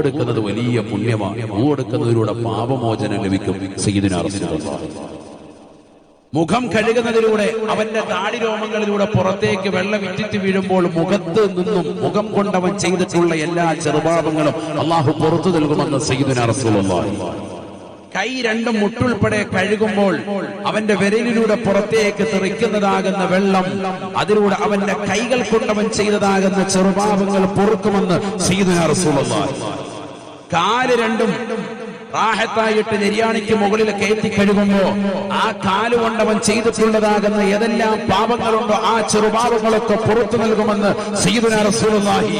എടുക്കുന്നത് വലിയ പുണ്യമാണ് ഒന്നു എടുക്കുന്നതിലൂടെ പാപമോചനം ലഭിക്കും മുഖം കഴുകുന്നതിലൂടെ അവന്റെ താടി രോമങ്ങളിലൂടെ പുറത്തേക്ക് വെള്ളം ഇറ്റിറ്റ് വീഴുമ്പോൾ മുഖത്ത് നിന്നും മുഖം കൊണ്ടവൻ ചെയ്തിട്ടുള്ള എല്ലാ ചെറുപാപങ്ങളും അള്ളാഹു പുറത്തു നൽകുമെന്ന് സയ്യിദുന റസൂലുള്ളാഹി കൈ രണ്ടും മുട്ടുൾപ്പെടെ കഴുകുമ്പോൾ അവന്റെ വിരലിലൂടെ പുറത്തേക്ക് തെറിക്കുന്നതാകുന്ന വെള്ളം അതിലൂടെ അവന്റെ കൈകൾ കൊണ്ടവൻ ചെയ്തതാകുന്ന ചെറുപാപങ്ങൾ പൊറുക്കുമെന്ന് കാൽ രണ്ടും റാഹത്തായിട്ട് നെര്യാണിക്ക് മുകളിൽ കയറ്റി കഴുകുമ്പോ ആ കാലുകൊണ്ടവൻ ചെയ്തിട്ടുള്ളതാകുന്ന ഏതെല്ലാം പാപങ്ങളുണ്ടോ ആ ചെറുപാപങ്ങളൊക്കെ പുറത്തു നൽകുമെന്ന് സയ്യിദുനാ റസൂലുള്ളാഹി.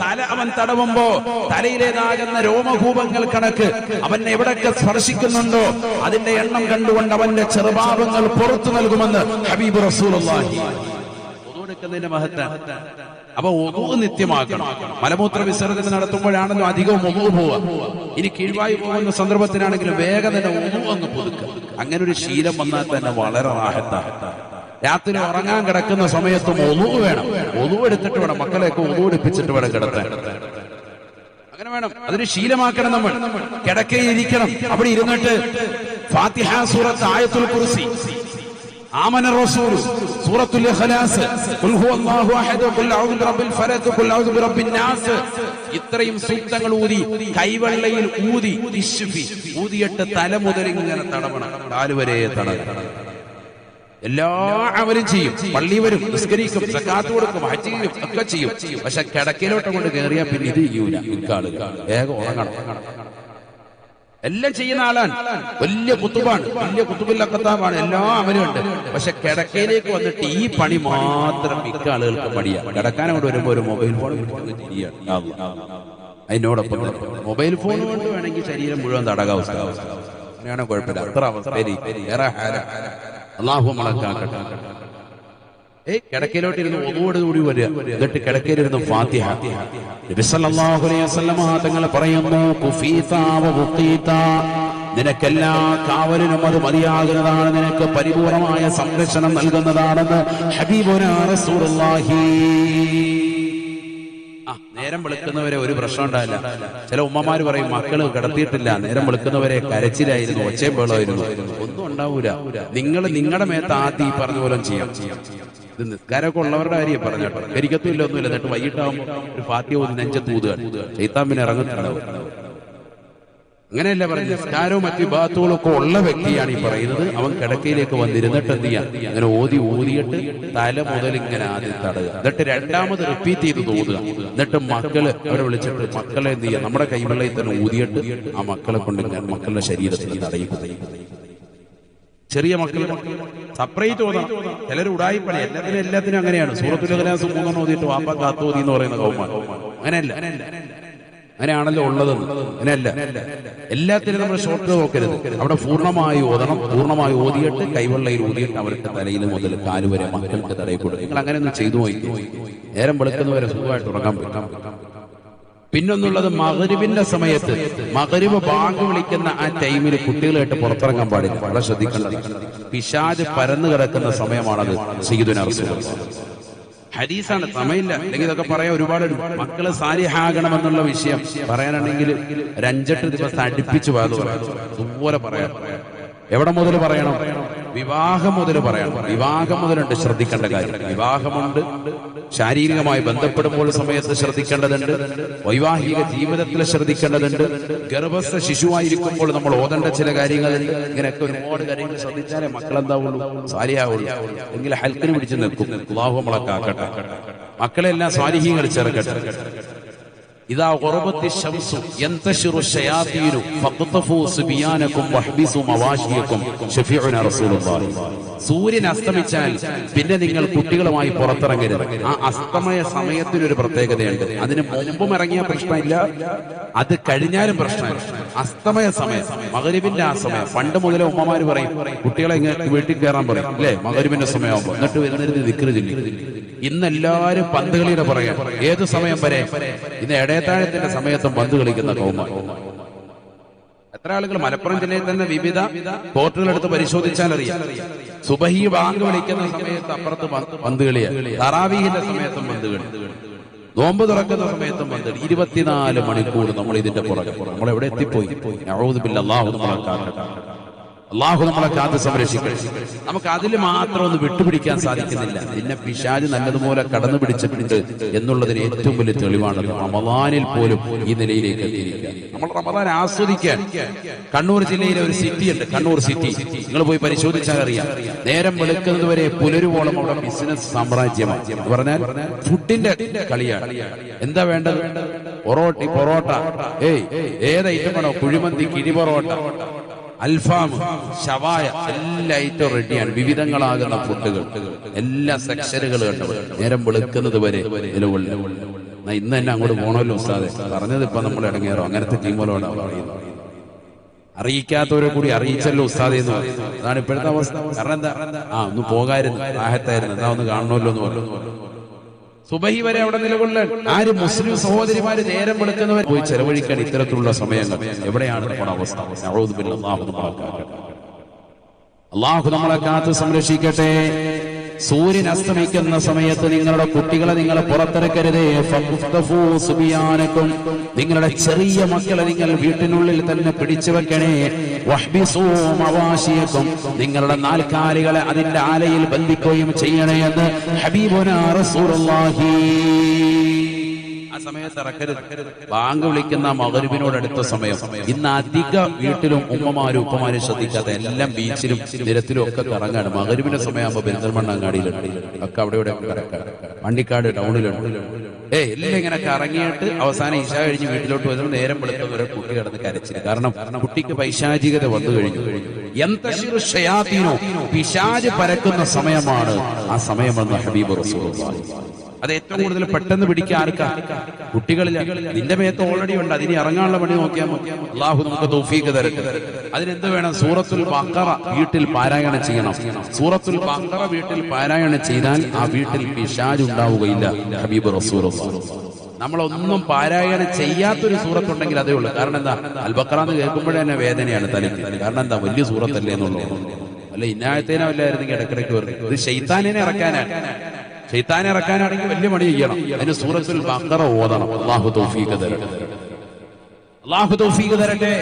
തല അവൻ തടവുമ്പോ തലയിലേതാകുന്ന രോമകൂപങ്ങൾ കണക്ക് അവൻ എവിടൊക്കെ സ്പർശിക്കുന്നുണ്ടോ അതിന്റെ എണ്ണം കണ്ടുകൊണ്ട് അവന്റെ ചെറുപാപങ്ങൾ പുറത്തു നൽകുമെന്ന് ഹബീബ് അപ്പൊ ഒതു നിത്യമാക്കണം. മലമൂത്ര വിസർജനം നടത്തുമ്പോഴാണല്ലോ അധികവും ഒതു പോവാ ഇനി കീഴ്വായി പോകുന്ന സന്ദർഭത്തിനാണെങ്കിലും വേഗം തന്നെ ഒതു അങ്ങ് പുതുക്കുക. അങ്ങനെ ഒരു ശീലം വന്നാൽ തന്നെ വളരെ റാഹത്താണ് രാത്രി ഉറങ്ങാൻ കിടക്കുന്ന സമയത്തും ഒതു വേണം ഒതു എടുത്തിട്ട് വേണം മക്കളെയൊക്കെ ഒതു എടുപ്പിച്ചിട്ട് വേണം കിടത്താൻ അങ്ങനെ വേണം അതൊരു ശീലമാക്കണം നമ്മൾ കിടക്കയിൽ ഇരിക്കണം അവിടെ ഇരുന്നിട്ട് ഫാത്തിഹ സൂറത്ത് ആയത്തുൽ കുർസി آمن الرسول سورة الإخلاص قل هو الله أحد قل أعوذ برب الفلق قل أعوذ برب الناس ഇത്രയും സൂക്തങ്ങൾ ഊതി കൈവെള്ളയിൽ ഊതി ഇശ്ഫി ഊതിയിട്ട് തല മുതൽ ഇങ്ങനെ തടവണം കാലുവരെ തടവണം എല്ലാവരും ചെയ്യും. പള്ളി വരും നിസ്കരിക്കും സക്കാത്ത് കൊടുക്കും ഹജ്ജ് ചെയ്യും ഒക്കെ ചെയ്യും. പക്ഷെ കിടക്കയിലോട്ട് കൊണ്ട് കയറിയാൽ പിന്നെ ഇത് ചെയ്യൂല. ഇക്കാളുകൾ വേഗം ഉറങ്ങണം. എല്ലാം ചെയ്യുന്ന ആളാണ്. വലിയ കുത്തുബാണ്. വലിയ കുത്തുബില്ലക്കത്താബാണ് എല്ലാം അവനുണ്ട് പക്ഷെ കിടക്കയിലേക്ക് വന്നിട്ട് ഈ പണി മാത്രം മിക്ക ആളുകൾക്ക് മടിയാണ് കിടക്കാനോട് വരുമ്പോ ഒരു മൊബൈൽ ഫോൺ അതിനോടൊപ്പം മൊബൈൽ ഫോൺ കൊണ്ട് വേണമെങ്കിൽ ശരീരം മുഴുവൻ തടകാവസ്ഥ അങ്ങനെയാണ് കുഴപ്പമില്ല. അത്ര അവസ്ഥ അള്ളാഹു മണക്കാക്കട്ടെ ഏയ് കിടക്കയിലോട്ട് ഇരുന്ന് ഒന്നുകൂടെ കൂടി വരിക. എന്നിട്ട് കിടക്കയിലിരുന്ന് ഫാത്തിഹ. തങ്ങൾ പറയുന്നു നിനക്കെല്ലാ കാവലിനും അത് മതിയാകുന്നതാണ്. നിനക്ക് പരിപൂർണമായ സംരക്ഷണം നൽകുന്നതാണെന്ന് ഹബീബുനാ റസൂലുള്ളാഹി. ആ, നേരം വെളുക്കുന്നവരെ ഒരു പ്രശ്നം ഉണ്ടാവില്ല. ചില ഉമ്മമാര് പറയും മക്കൾ കിടത്തിയിട്ടില്ല നേരം വെളുക്കുന്നവരെ കരച്ചിലായിരുന്നു ഒച്ചയും ബഹളമായിരുന്നു. ഒന്നും ഉണ്ടാവൂല. നിങ്ങൾ നിങ്ങളുടെ മേത്ത് ആദ്യം ഈ പറഞ്ഞ പോലെ ചെയ്യാം. ഇത് നിസ്കാരമൊക്കെ ഉള്ളവരുടെ കാര്യം പറഞ്ഞു കരിക്കത്തും ഇല്ല ഒന്നുമില്ല. എന്നിട്ട് വൈകിട്ടാവുമ്പോൾ ഒരു ഫാത്തി നെഞ്ചത്ത് ഊതുകയാണ്. ചൈത്താമ്പിന് ഇറങ്ങുന്നുണ്ടാവും അങ്ങനെയല്ല പറഞ്ഞ നിസ്കാരവും മറ്റു വിഭാഗത്തുകളും ഒക്കെ ഉള്ള വ്യക്തിയാണ് ഈ പറയുന്നത്. അവൻ കിടക്കയിലേക്ക് വന്നിരുന്നിട്ട് എന്ത് ചെയ്യാം? അങ്ങനെ ഓതി ഊതിയിട്ട് തല മുതൽ ഇങ്ങനെ ആദ്യം തടയുക. എന്നിട്ട് രണ്ടാമത് റിപ്പീറ്റ് ചെയ്ത് തോന്നുക. എന്നിട്ട് മക്കൾ അവരെ വിളിച്ചിട്ട് മക്കളെ എന്ത് ചെയ്യുക നമ്മുടെ കൈവെള്ളയിൽ തന്നെ ഊതിയിട്ട് ആ മക്കളെ കൊണ്ട് ഞാൻ മക്കളുടെ ശരീരത്തിൽ തടയുക ചെറിയ മക്കൾ സെപ്പറേറ്റ് ഓതാം. ചിലർ ഉടായിപ്പണി എല്ലാത്തിനും എല്ലാത്തിനും അങ്ങനെയാണ്. സൂറത്തുൽ കലാസ് മൂന്നെണ്ണം ഓതിയിട്ട് വാപ്പ കാത്തോതി എന്ന് പറയുന്ന കൗമാൻ അങ്ങനെയല്ല. അങ്ങനെയാണല്ലോ ഉള്ളത്. അങ്ങനെയല്ല. എല്ലാത്തിനും നമ്മൾ ഷോർട്ട് നോക്കരുത്. അവിടെ പൂർണമായി ഓതണം പൂർണമായി ഓതിയിട്ട് കൈവെള്ളയിൽ ഊതിയിട്ട് അവരുടെ തലയിൽ മുതൽ കാലുവരെ മക്കൾക്ക് തടയിൽ കൊടുക്കും നിങ്ങൾ അങ്ങനെ ഒന്ന് ചെയ്തു നോക്കി നേരം വെളുക്കുന്നവരെ സുഖമായിട്ട് ഉറങ്ങാൻ പറ്റും. പിന്നൊന്നുള്ളത് മകരിവിന്റെ സമയത്ത് മകരിവ് ബാങ്ക് വിളിക്കുന്ന ആ ടൈമിൽ കുട്ടികളായിട്ട് പുറത്തിറങ്ങാൻ പാടില്ല. വളരെ ശ്രദ്ധിക്കണം പിശാജ് പരന്നു കിടക്കുന്ന സമയമാണത് റസൂലുള്ളാഹി. ഹദീസാണ് സമയമില്ല അല്ലെങ്കിൽ ഇതൊക്കെ പറയാൻ ഒരുപാട് മക്കൾ സാരിഹാകണമെന്നുള്ള വിഷയം പറയാനാണെങ്കിൽ ഒരു അഞ്ചെട്ട് ദിവസം അടുപ്പിച്ചു പറയാം. അതുപോലെ പറയാം. എവിടെ മുതൽ പറയണം? വിവാഹം മുതൽ പറയണം. വിവാഹം മുതലുണ്ട് ശ്രദ്ധിക്കേണ്ട കാര്യം. വിവാഹമുണ്ട് ശാരീരികമായി ബന്ധപ്പെടുമ്പോൾ സമയത്ത് ശ്രദ്ധിക്കേണ്ടതുണ്ട്. വൈവാഹിക ജീവിതത്തിൽ ശ്രദ്ധിക്കേണ്ടതുണ്ട്. ഗർഭസ്ഥ ശിശുവായിരിക്കുമ്പോൾ നമ്മൾ ഓതേണ്ട ചില കാര്യങ്ങൾ ഇങ്ങനെയൊക്കെ ഒരുപാട് കാര്യങ്ങൾ ശ്രദ്ധിച്ചാലേ മക്കളെന്താവുള്ളൂ? സാരിയാവുള്ളൂ എങ്കിൽ ഹെൽത്തിന് പിടിച്ച് നിൽക്കും. ആക്കട്ടെ മക്കളെല്ലാം സ്വാലിഹീങ്ങൾ ചേർക്കട്ടെ ഇതാ ഉറബത്തി ശംസു യന്തശിറു ശയാതീനു ഫഖ്തഫു സുബിയാനകും വഹ്ബിസു മവാശിയകും ശഫീഉന റസൂലുള്ളാഹി. സൂര്യൻ അസ്തമിച്ചാൽ പിന്നെ നിങ്ങൾ കുട്ടികളുമായി പുറത്തിറങ്ങരുത്. ആ അസ്തമയ സമയത്തിന് ഒരു പ്രത്യേകതയുണ്ട്. അതിന് മുമ്പും ഇറങ്ങിയ പ്രശ്നമില്ല. അത് കഴിഞ്ഞാലും പ്രശ്നമില്ല. അസ്തമയ സമയം മകരുവിന്റെ ആ സമയം. പണ്ട് മുതലേ ഉമ്മമാര് പറയും കുട്ടികളെ വീട്ടിൽ കയറാൻ പറയും. അല്ലേ? മകരുവിന്റെ സമയമാകുമ്പോൾ എന്നിട്ട് വരുന്നൊരു ദിക്കറ് ചൊല്ലി ഇന്ന് എല്ലാവരും പന്ത് പറയാം ഏത് സമയം വരെ? ഇന്ന് എടേ ഇടയത്താഴത്തിന്റെ സമയത്തും പന്ത് കളിക്കുന്ന കൗമാരി എത്ര ആളുകൾ മലപ്പുറം ജില്ലയിൽ തന്നെ വിവിധ കോർട്ടുകൾ എടുത്ത് പരിശോധിച്ചാൽ അറിയാം. സുബഹി ബാങ്ക് വിളിക്കുന്ന സമയത്ത് അപ്പുറത്ത് പന്ത് പന്ത് കളിയാണ് തറാവീഹിന്റെ സമയത്തും പന്ത് കളി. നോമ്പ് തുറക്കുന്ന സമയത്തും വന്നിട്ട് ഇരുപത്തിനാല് മണിക്കൂർ നമ്മൾ ഇതിന്റെ പുറകെ നമ്മൾ എവിടെ എത്തിപ്പോയി? അഴുതുമില്ല അള്ളാഹു നമ്മളെ കാക്കട്ടെ അള്ളാഹു നമ്മളെ കാത്ത് സംരക്ഷിക്കണം നമുക്ക് അതിൽ മാത്രം ഒന്ന് വിട്ടുപിടിക്കാൻ സാധിക്കുന്നില്ല. പിന്നെ പിശാജ് നല്ലതുപോലെ കടന്നു പിടിച്ചിട്ടുണ്ട് എന്നുള്ളതിന് ഏറ്റവും വലിയ തെളിവാണ് റമദാനിൽ പോലും ഈ നിലയിലേക്ക് എത്തിയിരിക്കുക. നമ്മൾ റമദാൻ ആസ്വദിക്കാൻ കണ്ണൂർ ജില്ലയിലെ ഒരു സിറ്റി ഉണ്ട് കണ്ണൂർ സിറ്റി. നിങ്ങൾ പോയി പരിശോധിച്ചാൽ അറിയാം. നേരം വെളുക്കുന്നത് വരെ പുലരുവോളം അവിടെ ബിസിനസ് സാമ്രാജ്യമാണ്. എന്ന് പറഞ്ഞാൽ ഫുഡിന്റെ കളിയാണ്. എന്താ വേണ്ടത്? പൊറോട്ടി പൊറോട്ട. ഏയ് ഏത് ഐറ്റം വേണോ? കുഴിമന്തി കിഴി പൊറോട്ട. അൽഫാം ഷവായ എല്ലാ ഐറ്റവും റെഡിയാണ് വിവിധങ്ങളാകുന്ന ഫുഡുകൾ എല്ലാ സെക്ഷനുകൾ കണ്ടു നേരം വെളുക്കുന്നത് വരെ ഇന്ന് തന്നെ അങ്ങോട്ട് പോണല്ലോ ഉസ്താദെ. പറഞ്ഞത് ഇപ്പൊ നമ്മൾ ഇടങ്ങേറോ? അങ്ങനത്തെ ടീമുകളോട് പറയുന്നത്. അറിയിക്കാത്തവരെ കൂടി അറിയിച്ചല്ലോ ഉസ്താദെ എന്ന് പറയും. അതാണ് ഇപ്പോഴത്തെ അവസ്ഥ. കാരണം എന്താ? ആ ഒന്ന് പോകായിരുന്നു. ആഹത്തായിരുന്നു. എന്താ ഒന്ന് കാണണമല്ലോ എന്ന് പറഞ്ഞു. സുബഹി വരെ അവിടെ നിലകൊള്ളാൻ ആര് മുസ്ലിം സഹോദരിമാര് നേരം വെളുക്കുന്നവർ പോയി ചെലവഴിക്കാൻ ഇത്തരത്തിലുള്ള സമയങ്ങൾ എവിടെയാണ് അവസ്ഥ. അള്ളാഹു നമ്മളെ കാത്ത് സംരക്ഷിക്കട്ടെ. സൂര്യൻ അസ്തമിക്കുന്ന സമയത്ത് നിങ്ങളുടെ കുട്ടികളെ നിങ്ങൾ പുറത്തിറക്കരുത്. നിങ്ങളുടെ ചെറിയ മക്കളെ നിങ്ങൾ വീട്ടിനുള്ളിൽ തന്നെ പിടിച്ചു വെക്കണേ. വഹ്ബിസൂ നിങ്ങളുടെ നാൽക്കാലികളെ അതിന്റെ ആലയിൽ ബന്ധിക്കുകയും ചെയ്യണേ എന്ന് ഹബീബുന റസൂലുള്ളാഹി. ആ സമയത്ത് ഇറക്കരുത്. ബാങ്ക് വിളിക്കുന്ന മകരുവിനോട് അടുത്ത സമയം. ഇന്ന് അധിക വീട്ടിലും ഉമ്മമാരും ഉപ്പമാരും ശ്രദ്ധിക്കാത്ത എല്ലാം ബീച്ചിലും നിരത്തിലും ഒക്കെ കറങ്ങാണ്. മകരുവിന്റെ സമയമാകുമ്പോ പെരിന്തൽമണ്ണ അങ്ങാടിയിലുണ്ട് ഒക്കെ അവിടെ ഇവിടെ കറക്കാണ്. വണ്ടിക്കാട് ടൗണിലുണ്ട് ഏ എല്ലാം ഇങ്ങനെ കറങ്ങിയിട്ട് അവസാനം ഇഷ കഴിഞ്ഞ് വീട്ടിലോട്ട് വരുമ്പോൾ നേരം വെളുത്തവരെ കുട്ടി കിടന്ന് കരച്ചില്ല കാരണം കുട്ടിക്ക് പൈശാചികത വന്നു കഴിഞ്ഞു. പിശാജ് പരക്കുന്ന സമയമാണ് ആ സമയമെന്ന് ഹബീബ് റസൂലുള്ളാഹി. അത് ഏറ്റവും കൂടുതൽ പെട്ടെന്ന് പിടിക്കാൻ ആർക്കാ കുട്ടികളിൽ നിന്റെ മേത്ത് ഓൾറെഡി ഉണ്ട്. അതിന് ഇറങ്ങാനുള്ള പണി നോക്കിയാൽ മതി. അള്ളാഹു നമുക്ക് തൗഫീഖ് തരട്ടെ. അതിനെന്ത് വേണം? സൂറത്തുൽ ബഖറ വീട്ടിൽ പാരായണം ചെയ്യണം. സൂറത്തുൽ ബഖറ വീട്ടിൽ പാരായണം ചെയ്താൽ ആ വീട്ടിൽ പിശാജ് ഉണ്ടാവുകയില്ല. ഹബീബ് റസൂർ നമ്മളൊന്നും പാരായണം ചെയ്യാത്തൊരു സൂറത്തുണ്ടെങ്കിൽ അതേ ഉള്ളൂ. കാരണം എന്താ? അൽബക്കറ എന്ന് കേൾക്കുമ്പോഴേ തന്നെ വേദനയാണ് തലയ്ക്ക്. കാരണം എന്താ? വലിയ സൂറത്തല്ലേ എന്നുള്ളത് അല്ല? ഇന്നായത്തേനോ അല്ലായിരുന്നെങ്കിൽ ഇടക്കിടയ്ക്ക് ഇത് ഷെയ്ത്താനേനെ ഇറക്കാനാണ്. ഷെയ്ത്താനെ ഇറക്കാനാണെങ്കിൽ വലിയ പണി ചെയ്യണം. അതിന് സൂറത്തിൽ ബഖറ ഓതണം. അള്ളാഹു തൗഫീഖ് തരട്ടെ. അള്ളാഹു തൗഫീഖ് തരട്ടെ.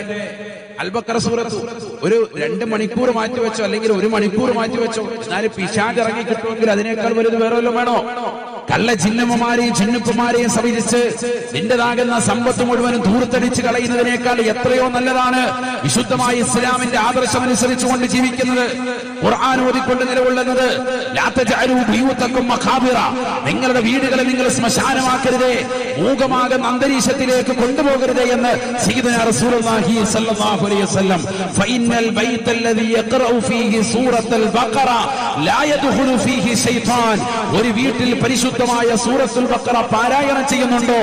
അൽബക്കറ സൂറത്ത് ഒരു രണ്ട് മണിക്കൂർ മാറ്റി വെച്ചോ അല്ലെങ്കിൽ ഒരു മണിക്കൂർ മാറ്റി വെച്ചോ എന്നാലും പിശാജ് ഇറങ്ങി കിട്ടുമെങ്കിൽ അതിനേക്കാൾ വലുത് വേറെ വല്ലതും വേണോ? കള്ള ചിഹ്നമ്മമാരെയും ചിന്നുപ്പമാരെയും സമീപിച്ച് നിന്റേതാകുന്ന സമ്പത്ത് മുഴുവനും ധൂർത്തടിച്ച് കളയുന്നതിനേക്കാൾ എത്രയോ നല്ലതാണ് വിശുദ്ധമായ ഇസ്ലാമിന്റെ ആദർശം അനുസരിച്ചുകൊണ്ട് ജീവിക്കുന്നത്. ഖുർആൻ ഓതിക്കൊണ്ട് നിലകൊള്ളുന്നത് നിങ്ങളുടെ വീടുകളെ നിങ്ങൾ ശ്മശാനമാക്കരുതേ മൂകമാകുന്ന അന്തരീക്ഷത്തിലേക്ക് കൊണ്ടുപോകരുതേ എന്ന് ഒരു വീട്ടിൽ പരിശുദ്ധമായ സൂറത്തുൽ ബഖറ പാരായണം ചെയ്യുന്നുണ്ടോ?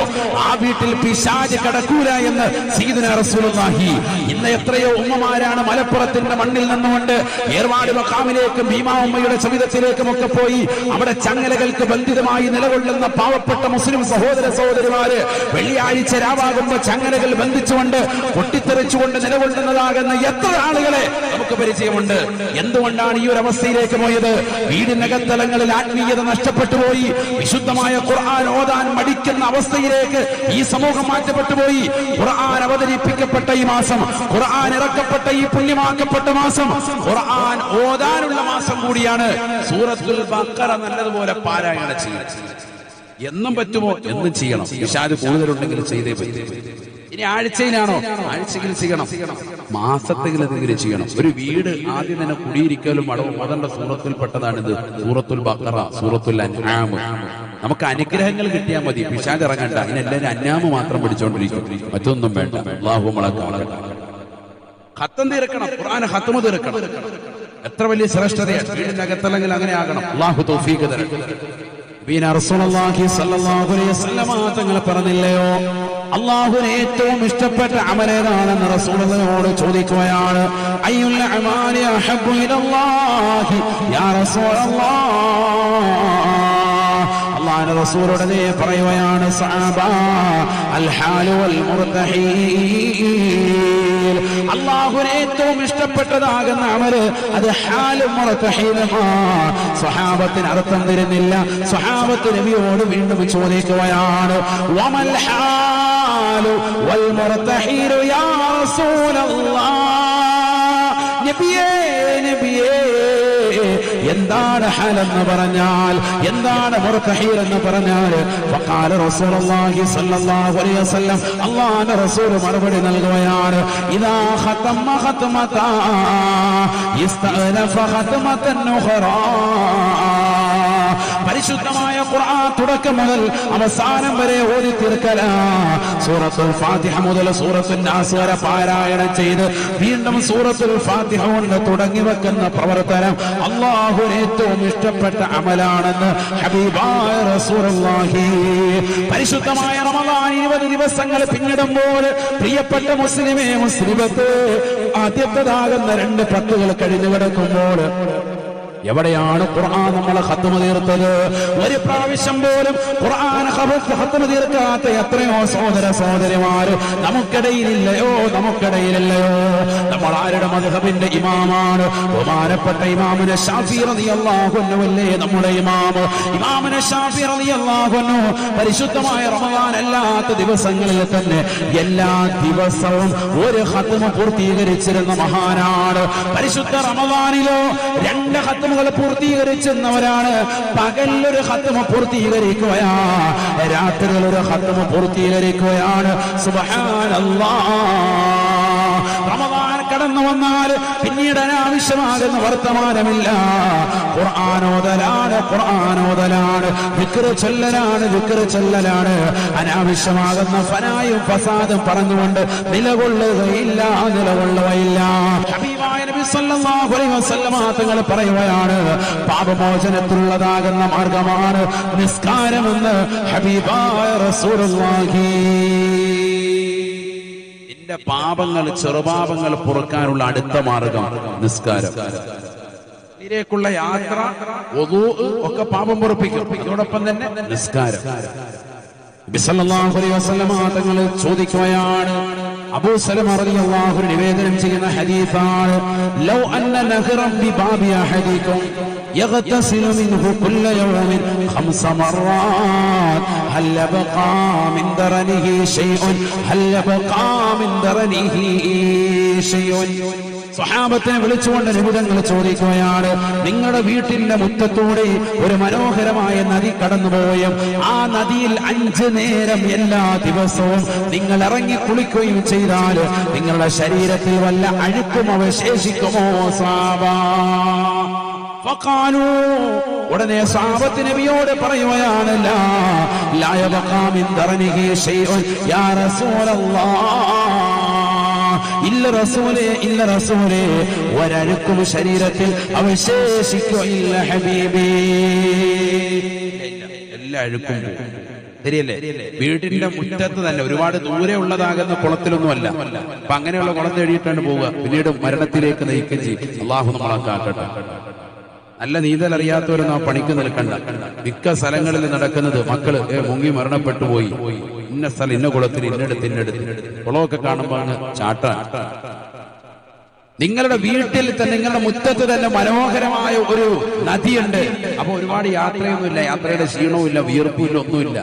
ആ വീട്ടിൽ പിശാച് കടക്കൂല എന്ന് സീദന റസൂലുള്ളാഹി. ഇന്ന് എത്രയോ ഉമ്മമാരാണ് മലപ്പുറത്തിന്റെ മണ്ണിൽ നിന്നുകൊണ്ട് ഏർവാട് മക്കാമിലേക്കും ഭീമാ ഉമ്മയുടെ സവിധത്തിലേക്കും ഒക്കെ പോയി അവിടെ ചങ്ങലകൾക്ക് ബന്ധിതമായി നിലകൊള്ളുന്ന പാവപ്പെട്ട മുസ്ലിം സഹോദര സഹോദരിമാര് വെള്ളിയാഴ്ച രാവാകുമ്പോ ചങ്ങലകൾ ബന്ധിച്ചുകൊണ്ട് പൊട്ടിത്തെറിച്ചുകൊണ്ട് നിലകൊള്ളുന്നതാകുന്ന എത്ര ആളുകളെ നമുക്ക് പരിചയമുണ്ട്. എന്തുകൊണ്ടാണ് ഈ ഒരു അവസ്ഥയിലേക്ക് പോയത്? വീടിനകത്തലങ്ങളിൽ ആത്മീയത നഷ്ടപ്പെട്ടു പോയി. വിശുദ്ധമായ ഖുർആൻ ഓതാൻ മടിക്കുന്ന അവസ്ഥയിലേക്ക് ഈ സമൂഹം മാറ്റപ്പെട്ടു പോയി ഖുർആൻ അവതരിപ്പിക്കപ്പെട്ട ഈ മാസം ഖുർആൻ ഇറക്കപ്പെട്ട ഈ പുണ്യമാക്കപ്പെട്ട മാസം ഖുർആൻ ഓതാനുള്ള മാസം കൂടിയാണ്. സൂറത്തുൽ ബഖറ നല്ലതുപോലെ പാരായണം ചെയ്യണം. എന്നും പറ്റുമോ? എന്നും ചെയ്യണം. വിഷാദ് കൂടുതലുണ്ടെങ്കിൽ ചെയ്തേ പറ്റൂ. ഇനി ആഴ്ചയിലാണോ? ആഴ്ചയിൽ ചെയ്യണം മാസത്തിൽ എന്തെങ്കിലും ചെയ്യണം. ഒരു വീട് ആദ്യം തന്നെ കുടിയിരിക്കലും അടവും സൂറത്തിൽ സൂറത്തിൽപ്പെട്ടതാണിത് സൂറത്തുൽ ബക്കറ സൂറത്തുൽ അൻആം. നമുക്ക് അനുഗ്രഹങ്ങൾ കിട്ടിയാൽ മതി. പിശാദ് ഇറങ്ങണ്ട. അതിനെല്ലാവരും അന്നാമ് മാത്രം പിടിച്ചോണ്ടിരിക്കും. മറ്റൊന്നും വേണ്ട. അള്ളാഹു ഹത്തം തീർക്കണം. ഖുർആൻ ഹത്തമ തീർക്കണം. എത്ര വലിയ ശ്രേഷ്ഠതയാണ്. അങ്ങനെ ആകണം. അള്ളാഹു തൗഫീഖ് പറഞ്ഞില്ലയോ? അള്ളാഹുവിന് ഏറ്റവും ഇഷ്ടപ്പെട്ട അമലേതാണെന്ന് റസൂലിനോട് ചോദിക്കുകയാണ്. അയ്യുൽ അമാലി അഹബ്ബു ഇലല്ലാഹി? യാ റസൂലല്ലാഹ്. അള്ളാഹു റസൂലുടനെ പറയുകയാണ് സഹാബ അൽ ഹാലു വൽ മുർത്തഹീൽ ഏറ്റവും ഇഷ്ടപ്പെട്ടതാകുന്ന അമൽ അത് ഹാലും സ്വഹാബത്തിന് അർത്ഥം തരുന്നില്ല. സ്വഹാബത്ത് നബിയോട് വീണ്ടും ചോദിക്കുകയാണ് വമൽ ഹാലു വൽ മുർത്തഹീലു യാ റസൂലല്ലാഹ് നബിയേ നബിയേ എന്താണ് ഹാലെന്ന് പറഞ്ഞാൽ എന്താണ് മുർത്തഹീർ എന്ന് പറഞ്ഞാൽ ഫഖാല റസൂലുള്ളാഹി സ്വല്ലല്ലാഹു അലൈഹി വസല്ലം അല്ലാഹുവിന്റെ റസൂൽ മറുപടി നൽകുകയാണ് ഇദാ ഖതമ ഖതമത ഇസ്തഅനഫ ഖതമതൻ ഉഖറാ പരിശുദ്ധമായ ഖുർആൻ തുടക്കം മുതൽ അവസാനം വരെ ഓതി തീർക്കലാ. സൂറത്തുൽ ഫാത്തിഹ മുതൽ സൂറത്തുൽ നാസ് വരെ പാരായണം ചെയ്ത് വീണ്ടും സൂറത്തുൽ ഫാത്തിഹ കൊണ്ട് തുടങ്ങി വെക്കുന്ന പ്രവർത്തനം അള്ളാഹു ഏറ്റവും ഇഷ്ടപ്പെട്ട അമലാണെന്ന് ഹബീബായ റസൂലുള്ളാഹി. പരിശുദ്ധമായ റമദാൻ ഇരുപത് ദിവസങ്ങൾ പിന്നിടുമ്പോൾ പ്രിയപ്പെട്ട മുസ്ലിമേ മുസ്ലിമത്ത് ആദ്യത്തേതാകുന്ന രണ്ട് പത്തുകൾ കഴിഞ്ഞു കിടക്കുമ്പോൾ എവിടെയാണ് ഖുർആൻ നമ്മളെ ഹത്തുമ തീർത്തത്? ഒരു പ്രാവശ്യം പോലും ഖുർആൻ ഹത്തുമ തീർക്കാത്ത എത്രയോ സഹോദര സഹോദരിമാര് നമുക്കിടയിലില്ലയോ? നമുക്കിടയിലില്ലയോ? നമ്മൾ ആരുടെ മധുഹബിന്റെ ഇമാമാണ്. ബഹുമാനപ്പെട്ട ഇമാമിനെ ഷാഫി റളിയല്ലാഹുവല്ലേ നമ്മുടെ ഇമാമ്? ഇമാമിനെ ഷാഫി റളിയല്ലാഹുവന്നു പരിശുദ്ധമായ റമദാൻ അല്ലാത്ത ദിവസങ്ങളിൽ തന്നെ എല്ലാ ദിവസവും ഒരു ഹത്തുമ പൂർത്തീകരിച്ചിരുന്ന മഹാനാണ്. പരിശുദ്ധ റമദാനിലോ രണ്ട് ഹത്തുമകൾ പൂർത്തീകരിച്ചെന്നവരാണ്. പകലൊരു ഹത്തമ പൂർത്തീകരിക്കുകയാ രാത്രികൾ ഒരു ഹത്തുമ പൂർത്തീകരിക്കുകയാണ്. സുബ്ഹാനല്ലാഹ് റമദാൻ കടന്നു വന്നാൽ പിന്നീട് അനാവശ്യമാകുന്ന വർത്തമാനമില്ല. ഖുർആാനോദലാണ് ഖുർആാനോദലാണ് വിക്ര ചൊല്ലലാണ് വിക്ര ചൊല്ലലാണ്. അനാവശ്യമാകുന്ന ഫനായും ഫസാദും പറഞ്ഞുകൊണ്ട് നിലകൊള്ളുകയില്ല നിലകൊള്ളുകയില്ല. തങ്ങൾ പറയുകയാണ് പാപമോചനത്തിലുള്ളതാകുന്ന മാർഗമാണ് നിസ്കാരമെന്ന് ഹബീബായ റസൂലുള്ളാഹി. നിന്റെ പാപങ്ങൾ ചെറുപാപങ്ങൾ പുറക്കാനുള്ള അടുത്ത മാർഗം നിസ്കാരം. ഇതിലേക്കുള്ള യാത്ര ഒക്കെ പാപം പുറപ്പിക്കും. ഇതോടൊപ്പം തന്നെ നിസ്കാരം. തങ്ങൾ ചോദിക്കുകയാണ് അബൂ സലമ റളിയല്ലാഹു അൻഹു നിവേദനം ചെയ്യുന്ന ഹദീസാണ് ലൗ അന്ന നഹറൻ ബിബാബി അഹദികും يغتسل منه كل يوم خمس مرات هل يبقى من درنه شيء هل يبقى من درنه شيء സ്വഹാബത്തിനെ വിളിച്ചുകൊണ്ട് നിബിധങ്ങൾ ചോദിക്കുകയാണ് നിങ്ങളുടെ വീട്ടിന്റെ മുറ്റത്തൂടെ ഒരു മനോഹരമായ നദി കടന്നുപോയ. ആ നദിയിൽ അഞ്ച് നേരം എല്ലാ ദിവസവും നിങ്ങൾ ഇറങ്ങി കുളിക്കുകയും ചെയ്താൽ നിങ്ങളുടെ ശരീരത്തിൽ വല്ല അഴുക്കും അവശേഷിക്കുമോ ഫഖാലു ഉടനെ സാബത്ത് നബിയോട് പറയുകയാണ് ലാ ലാ യബഖാ മിൻ യാ റസൂലല്ലാഹ് ഇല്ല റസൂലെ ഇല്ല റസൂലെ. ഒരഴുക്കും ശരീരത്തിൽ അവശേഷിക്കുകയില്ല ഹബീബി. എല്ലാ അഴുക്കും. ശരിയല്ലേ? വീടിന്റെ മുറ്റത്ത് തന്നെ ഒരുപാട് ദൂരെ ഉള്ളതാകുന്ന കുളത്തിലൊന്നുമല്ല. അപ്പൊ അങ്ങനെയുള്ള കുളം തേടിയിട്ടാണ് പോവുക. പിന്നീട് മരണത്തിലേക്ക് നയിക്കുകയും ചെയ്യും. അള്ളാഹു നമ്മളെ കാക്കട്ടെ. നല്ല നീന്തൽ അറിയാത്തവരൊന്നും ആ പണിക്ക് നിൽക്കണ്ട. മിക്ക സ്ഥലങ്ങളിൽ നടക്കുന്നത് മക്കൾ മുങ്ങി മരണപ്പെട്ടു പോയി. ഇന്ന സ്ഥലം ഇന്ന കുളത്തിൽ ഇന്നെടുത്ത് ഇന്നെടുത്ത്. കുളമൊക്കെ കാണുമ്പോൾ ചാട്ട. നിങ്ങളുടെ വീട്ടിൽ തന്നെ നിങ്ങളുടെ മുറ്റത്ത് തന്നെ മനോഹരമായ ഒരു നദിയുണ്ട്. അപ്പൊ ഒരുപാട് യാത്രയൊന്നുമില്ല. യാത്രയുടെ ക്ഷീണവും ഇല്ല വിയർപ്പും ഇല്ല ഒന്നുമില്ല.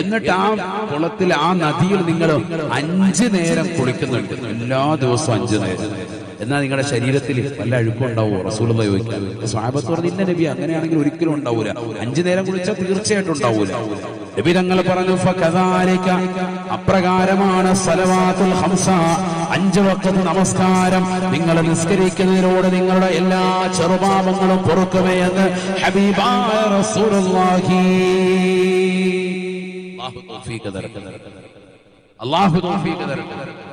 എന്നിട്ട് ആ കുളത്തിൽ ആ നദിയിൽ നിങ്ങൾ അഞ്ചു നേരം കുളിക്കുന്നുണ്ട്. എല്ലാ ദിവസവും അഞ്ചു നേരം. എന്നാൽ നിങ്ങളുടെ ശരീരത്തിൽ വല്ല അഴുക്കും ഉണ്ടാവുമോ റസൂൽ ചോദിക്കാം സ്വാബത്ത് പറഞ്ഞ ഇന്ന നബി അങ്ങനെയാണെങ്കിൽ ഒരിക്കലും ഉണ്ടാവൂല. അഞ്ചു നേരം കുളിച്ചാൽ തീർച്ചയായിട്ടും ഉണ്ടാവൂല. നബി തങ്ങൾ പറഞ്ഞു അപ്രകാരമാണ് സലവാത്തുൽ ഹംസ അഞ്ച് വക്കത്ത് നമസ്കാരം. നിങ്ങൾ നിസ്കരിക്കുന്നതിനോട് നിങ്ങളുടെ എല്ലാ ചെറുപാപങ്ങളും പൊറുക്കുമേയെന്ന് ഹബീബായ റസൂലുള്ളാഹി. അല്ലാഹു തൗഫീഖ് തരട്ടെ. അല്ലാഹു തൗഫീഖ് തരട്ടെ.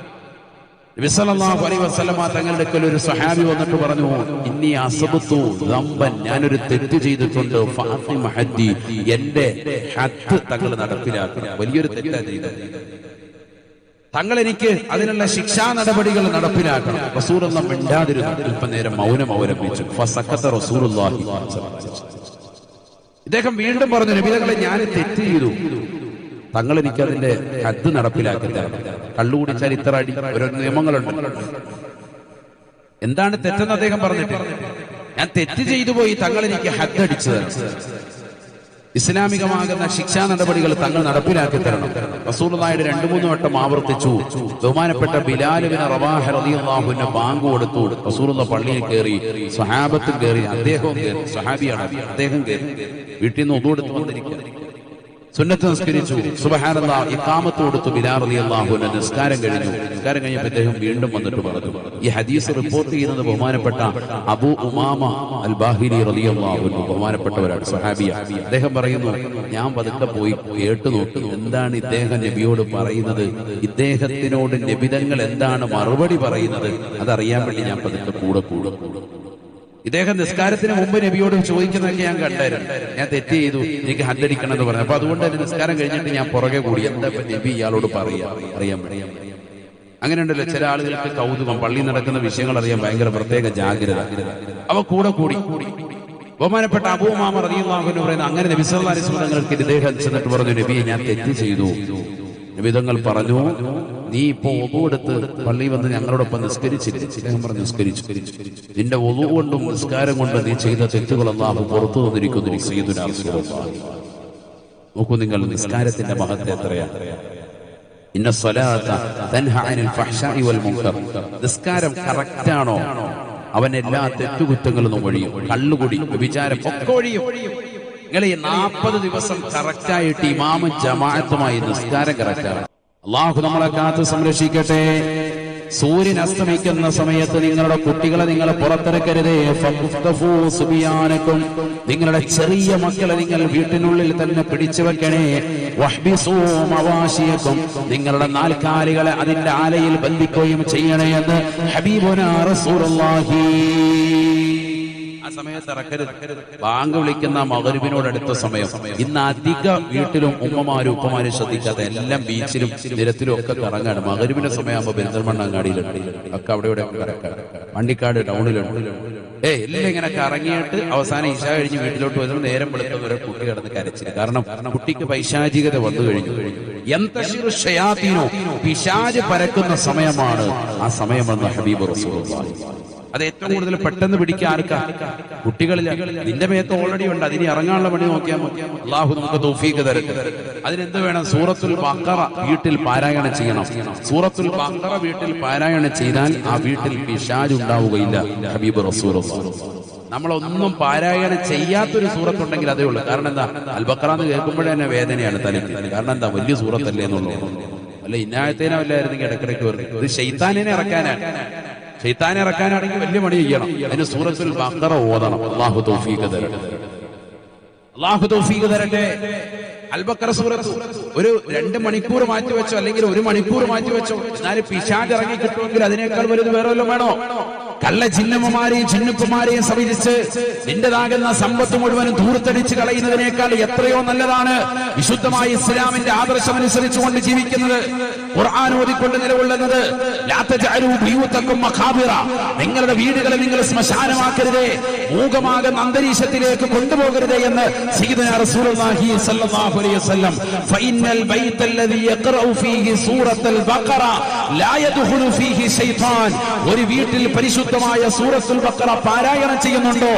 നബി സല്ലല്ലാഹു അലൈഹി വസല്ലമ തങ്ങളുടെ അടുക്കൽ ഒരു സഹാബി വന്നിട്ട് പറഞ്ഞു ഇന്നി അസബത്തു ദമ്പൻ ഞാനൊരു തെറ്റ് ചെയ്തിട്ടുണ്ട്. ഫാത്തിമ ഹദ്ദി എന്റെ ഹത്ത് തങ്ങൾ നടപ്പിലാക്കണം വലിയൊരു തെറ്റാ ചെയ്തത്. തങ്ങൾ എനിക്ക് അതിനുള്ള ശിക്ഷാ നടപടികൾ നടപ്പിലാക്കണം. റസൂൽ എന്ന മിണ്ടാതിരുന്നു. അല്പനേരം മൗനം അവലംബിച്ചു. ഫസക്കത്ത റസൂലുള്ളാഹി. ഇദ്ദേഹം വീണ്ടും പറഞ്ഞു നബിതകളെ ഞാൻ തെറ്റ് ചെയ്തു. തങ്ങൾ എനിക്ക് അതിന്റെ ഹദ് നടപ്പിലാക്കില്ല കള്ളുകൂടി കള്ളു കുടിച്ചാൽ ഇത്ര അടി ഓരോ നിയമങ്ങളുണ്ട്. എന്താണ് തെറ്റെന്ന് അദ്ദേഹം പറഞ്ഞിട്ട്? ഞാൻ തെറ്റ് ചെയ്തു പോയി തങ്ങൾ എനിക്ക് ഹദ് അടിച്ചു തരണം ഇസ്ലാമികമാകുന്ന ശിക്ഷാ നടപടികൾ തങ്ങൾ നടപ്പിലാക്കി തരണം. റസൂലുള്ളാഹിയുടെ രണ്ടു മൂന്ന് വട്ടം ആവർത്തിച്ചു. ബഹുമാനപ്പെട്ട ബിലാലുവിന് റവാഹ റളിയല്ലാഹുവിന് ബാങ്ക് കൊടുത്തു. റസൂലുള്ള പള്ളിയിൽ കയറി സ്വഹാബത്തും കയറി അദ്ദേഹവും കയറി സ്വഹാബിയാണ് അദ്ദേഹം കയറി. വീട്ടിൽ നിന്ന് ഒതുകൊടുത്തുകൊണ്ടിരിക്കുക സുന്നത്ത് നിസ്കരിച്ചു. സുബഹാനല്ല ഇക്കാമത്ത് കൊടുത്തു ബിലാർ അലി അള്ളാഹുവിന്റെ നിസ്കാരം കഴിഞ്ഞു. നിസ്കാരം കഴിഞ്ഞപ്പോൾ അദ്ദേഹം വീണ്ടും വന്നിട്ട് പറഞ്ഞു. ഈ ഹദീസ് റിപ്പോർട്ട് ചെയ്യുന്നത് ബഹുമാനപ്പെട്ട അബു ഉമാമ അൽ ബാഹിരി റലി അള്ളാഹു ബഹുമാനപ്പെട്ടവരാണ് സഹാബിയ. അദ്ദേഹം പറയുന്നു ഞാൻ പതുക്കെ പോയി കേട്ടു നോക്കി എന്താണ് ഇദ്ദേഹം നബിയോട് പറയുന്നത്? ഇദ്ദേഹത്തിനോട് നബിതങ്ങൾ എന്താണ് മറുപടി പറയുന്നത്? അതറിയാൻ വേണ്ടി ഞാൻ പതുക്കെ കൂടെ കൂടെ കൂടെ. ഇദ്ദേഹം നിസ്കാരത്തിന് മുമ്പ് നബിയോട് ചോദിക്കുന്നതൊക്കെ ഞാൻ കണ്ടായിരുന്നു. ഞാൻ തെറ്റ് ചെയ്തു. എനിക്ക് ഹണ്ടടിക്കണം എന്ന് പറഞ്ഞു. അപ്പൊ അതുകൊണ്ട് തന്നെ നിസ്കാരം കഴിഞ്ഞിട്ട് ഞാൻ പുറകെ കൂടി. എന്താ നബി ഇയാളോട് പറയാ? അറിയാൻ പറയാം അങ്ങനെയുണ്ടല്ലോ ചില ആളുകൾക്ക് കൗതുകം പള്ളി നടക്കുന്ന വിഷയങ്ങൾ അറിയാൻ ഭയങ്കര പ്രത്യേക ജാഗ്രത. അവ കൂടെ കൂടി. ബഹുമാനപ്പെട്ട അബൂമാമർ അറിയുന്ന പറയുന്ന അങ്ങനെ നബി സല്ലല്ലാഹു അലൈഹി വസല്ലം തങ്ങൾക്ക് ഇദ്ദേഹം ചെന്നിട്ട് പറഞ്ഞു നബിയെ ഞാൻ തെറ്റ് ചെയ്തു. നബിതങ്ങൾ പറഞ്ഞു. നീ ഇപ്പൊ ഒതു എടുത്ത് പള്ളി വന്ന് ഞങ്ങളോടൊപ്പം നിസ്കരിച്ചില്ല. പറഞ്ഞു നിസ്കരിച്ചു. നിന്റെ ഒതു കൊണ്ടും നിസ്കാരം കൊണ്ടും നീ ചെയ്ത തെറ്റുകൾ അള്ളാഹു പുറത്തു വന്നിരിക്കുന്നു. നോക്കൂ നിങ്ങൾ നിസ്കാരത്തിന്റെ മഹത്വം ഇന്ന നിസ്കാരം കറക്റ്റ് ആണോ? അവൻ എല്ലാ തെറ്റുകുറ്റങ്ങളും ഒഴിയും. കള്ളുകുടി വിചാരം ഒക്കെ ഒഴിയും. നിങ്ങൾ ഈ നാൽപ്പത് ദിവസം കറക്റ്റായിട്ട് ഇമാമും ജമാഅത്തുമായി നിസ്കാരം കറക്റ്റാണ് അള്ളാഹു നമ്മളെ കാത്ത് സംരക്ഷിക്കട്ടെ. സൂര്യൻ അസ്തമിക്കുന്ന സമയത്ത് നിങ്ങളുടെ കുട്ടികളെ നിങ്ങൾ പുറത്തിറക്കരുത്. നിങ്ങളുടെ ചെറിയ മക്കളെ നിങ്ങൾ വീട്ടിനുള്ളിൽ തന്നെ പിടിച്ചു വെക്കണേ. വഹ്ബിസൂ മവാശിയക്കും. നിങ്ങളുടെ നാൽക്കാലികളെ അതിന്റെ ആലയിൽ ബന്ധിക്കുകയും ചെയ്യണേ എന്ന് ഹബീബുന റസൂലുള്ളാഹി. ആ സമയത്ത് ഇറക്കരുത്. ബാങ്ക് വിളിക്കുന്ന മകരുവിനോട് അടുത്ത സമയം. ഇന്ന് അധിക വീട്ടിലും ഉമ്മമാരും ഉപ്പമാരും ശ്രദ്ധിക്കാതെ എല്ലാം ബീച്ചിലും നിരത്തിലും ഒക്കെ കറങ്ങാണ്. മകരുവിന്റെ സമയമാകുമ്പോ പെരിന്തൽമണ്ണ അങ്ങാടിയിലുണ്ട് ഒക്കെ അവിടെ ഇവിടെ കറക്കാണ് വണ്ടിക്കാട് ടൗണിലുണ്ട്. ഏ എല്ലാം ഇങ്ങനെ കറങ്ങിയിട്ട് അവസാനം ഇശ കഴിഞ്ഞ് വീട്ടിലോട്ട് വരുമ്പോൾ നേരം വെളുത്തത് ഒരു കുട്ടി കിടന്ന് കരച്ചില്ല കാരണം കുട്ടിക്ക് പൈശാചികത വന്നു കഴിഞ്ഞു. എന്തോ പിശാജ് പരക്കുന്ന സമയമാണ് ആ സമയമെന്ന് ഹബീബ് റസൂലുള്ളാഹി. അത് ഏറ്റവും കൂടുതൽ പെട്ടെന്ന് പിടിക്കാൻ കുട്ടികളിൽ നിന്റെ മേത്ത് ഓൾറെഡി ഉണ്ട്. അതിന് ഇറങ്ങാനുള്ള പണി നോക്കിയാൽ മതി. അള്ളാഹു നമുക്ക് തൗഫീഖ് തരട്ടെ. അതിനെന്ത് വേണം? സൂറത്തുൽ ബഖറ വീട്ടിൽ പാരായണം ചെയ്യണം. സൂറത്തുൽ ബഖറ വീട്ടിൽ പാരായണം ചെയ്താൽ ആ വീട്ടിൽ പിശാജ് ഉണ്ടാവുകയില്ല ഹബീബ് റസൂലുള്ളാഹി നമ്മളൊന്നും പാരായണം ചെയ്യാത്തൊരു സൂറത്തുണ്ടെങ്കിൽ അതേ ഉള്ളൂ. കാരണം എന്താ? അൽബക്കറ എന്ന് കേൾക്കുമ്പോഴേ തന്നെ വേദനയാണ് തലയ്ക്ക്. കാരണം എന്താ? വലിയ സൂറത്തല്ലേ എന്നുള്ളത് അല്ല ഇന്നായത്തേനോ അല്ലായിരുന്നെങ്കിൽ ഇടക്കിടയ്ക്ക് വരും ഇത് ഷെയ്ത്താനിനെ ഇറക്കാനാണ്. ഷെയ്ത്താനെ ഇറക്കാനാണെങ്കിൽ വലിയ പണി ചെയ്യണം. അതിന് സൂറത്തിൽ ബഖറ ഓതണം. അള്ളാഹു തൗഫീഖ് തരട്ടെ. അള്ളാഹു തൗഫീഖ് തരട്ടെ. അൽബക്കറ സൂറത്ത് ഒരു രണ്ട് മണിക്കൂർ മാറ്റി വെച്ചോ അല്ലെങ്കിൽ ഒരു മണിക്കൂർ മാറ്റി വെച്ചോ എന്നാലും പിശാജ് ഇറങ്ങി കിട്ടുമെങ്കിൽ അതിനേക്കാൾ വലുത് വേറെ വല്ലതും വേണോ? കള്ള ചിഹ്നമ്മമാരെയും ചിന്നുപ്പമാരെയും സമീപിച്ച് നിന്റേതാകുന്ന സമ്പത്ത് മുഴുവനും ധൂർത്തടിച്ച് കളയുന്നതിനേക്കാൾ എത്രയോ നല്ലതാണ് വിശുദ്ധമായ ഇസ്ലാമിന്റെ ആദർശം അനുസരിച്ചുകൊണ്ട് ജീവിക്കുന്നത്. ഖുർആൻ ഓതിക്കൊണ്ട് നിലകൊള്ളുന്നത് നിങ്ങളുടെ വീടുകളെ നിങ്ങൾ ശ്മശാനമാക്കരുതേ മൂകമാകുന്ന അന്തരീക്ഷത്തിലേക്ക് കൊണ്ടുപോകരുതേ എന്ന് സീതനാഹി റസൂലുള്ളാഹി അലൈഹി വസല്ലം ഫഇന്നൽ ബൈത്തല്ലദീ യഖറഉ ഫീഹി സൂറത്തുൽ ബഖറ ലാ യദ്ഖുലു ഫീഹി ശൈത്താൻ. ഒരു വീട്ടിൽ പരിശുദ്ധമായ സൂറത്തുൽ ബഖറ പാരായണം ചെയ്യുന്നുണ്ടോ?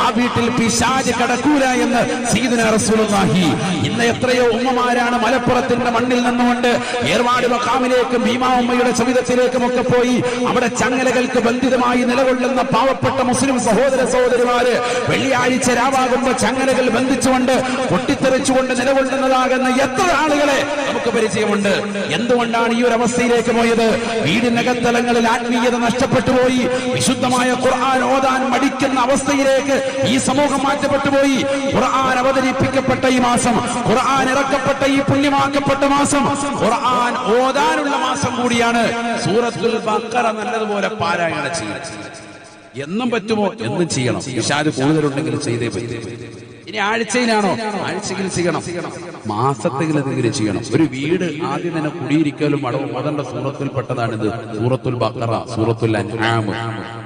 ആ വീട്ടിൽ പിശാച് കടക്കൂല എന്ന് സയ്യിദുനാ റസൂലുള്ളാഹി. ഇന്ന് എത്രയോ ഉമ്മമാരാണ് മലപ്പുറത്തിന്റെ മണ്ണിൽ നിന്നുകൊണ്ട് ഏർവാട് മക്കാമിലേക്കും ഭീമാ ഉമ്മയുടെ സവിധത്തിലേക്കും ഒക്കെ പോയി അവിടെ ചങ്ങലകൾക്ക് ബന്ധിതമായി നിലകൊള്ളുന്ന പാവപ്പെട്ട മുസ്ലിം സഹോദര സഹോദരിമാര് വെള്ളിയാഴ്ച രാവാകുമ്പോ ചങ്ങലകൾ ബന്ധിച്ചുകൊണ്ട് പൊട്ടിത്തെറിച്ചുകൊണ്ട് നിലകൊള്ളുന്നതാകുന്ന എത്ര ആളുകളെ നമുക്ക് പരിചയമുണ്ട്? എന്തുകൊണ്ടാണ് ഈ ഒരു അവസ്ഥയിലേക്ക് പോയത്? വീടിനകത്തലങ്ങളിൽ ആത്മീയത നഷ്ടപ്പെട്ടു പോയി. വിശുദ്ധമായ ഖുർആൻ ഓതാൻ മടിക്കുന്ന അവസ്ഥയിലേക്ക് ഈ സമൂഹം മാറ്റപ്പെട്ടു പോയി. ഖുർആൻ അവതരിപ്പിക്കപ്പെട്ട ഈ മാസം ഖുർആൻ ഇറക്കപ്പെട്ട ഈ പുണ്യമാക്കപ്പെട്ട മാസം ഖുർആൻ ഓതാനുള്ള മാസം കൂടിയാണ്. സൂറത്തുൽ ബക്കറ നല്ലതുപോലെ പാരായണം ചെയ്യണം. എന്നും പറ്റുമോ? എന്നും ചെയ്യണം. വിഷാദ് കൂടുതലുണ്ടെങ്കിൽ ചെയ്തേ പറ്റും. ഇനി ആഴ്ചയിലാണോ? ആഴ്ചയിൽ ചെയ്യണം. മാസത്തിൽ എന്തെങ്കിലും ചെയ്യണം. ഒരു വീട് ആദ്യം തന്നെ കുടിയിരിക്കലും അടവ് സൂറത്തിൽ സൂറത്തിൽപ്പെട്ടതാണിത് സൂറത്തുൽ ബക്കറ സൂറത്തുൽ അൻആം.